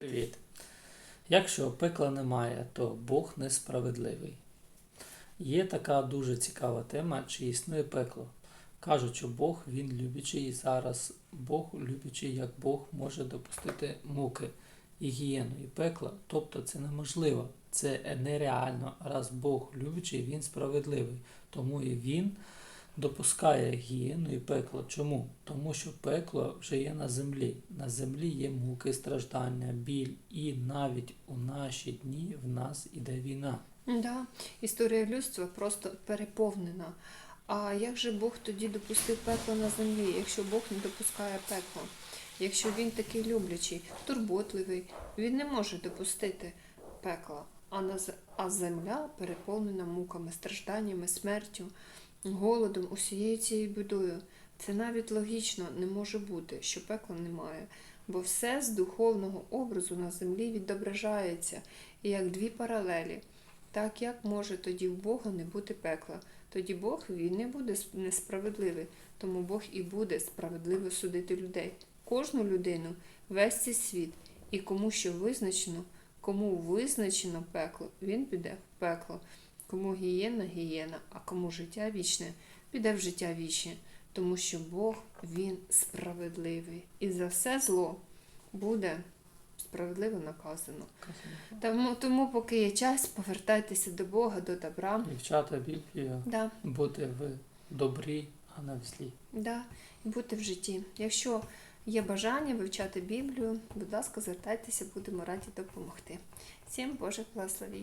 Привіт. Якщо пекла немає, то Бог несправедливий. Є така дуже цікава тема, чи існує пекло. Кажуть, що Бог він любячий зараз Бог любячий, як Бог може допустити муки і гієну, і пекла. Тобто це неможливо, це нереально. Раз Бог любячий, він справедливий. Тому і він допускає гієну і пекло. Чому? Тому що пекло вже є на землі. На землі є муки, страждання, біль, і навіть у наші дні в нас іде війна. Да, історія людства просто переповнена. А як же Бог тоді допустив пекло на землі, якщо Бог не допускає пекло? Якщо він такий люблячий, турботливий, він не може допустити пекла. А, а земля переповнена муками, стражданнями, смертю, голодом, усією цією бідою. Це навіть логічно не може бути, що пекла немає, бо все з духовного образу на землі відображається, і як дві паралелі. Так як може тоді в Бога не бути пекла? Тоді Бог він не буде несправедливий, тому Бог і буде справедливо судити людей, кожну людину, весь цей світ, і кому що визначено, кому визначено пекло, він піде в пекло, кому гієна гієна, а кому життя вічне, піде в життя вічне, тому що Бог він справедливий, і за все зло буде справедливо наказано. Тому, тому, поки є час, повертайтеся до Бога, до добра. Дівчата Біблія Да, бути в добрі, а не в злі. да, і бути в житті. Якщо є бажання вивчати Біблію, будь ласка, звертайтеся, будемо раді допомогти. Всім Божих благословінь.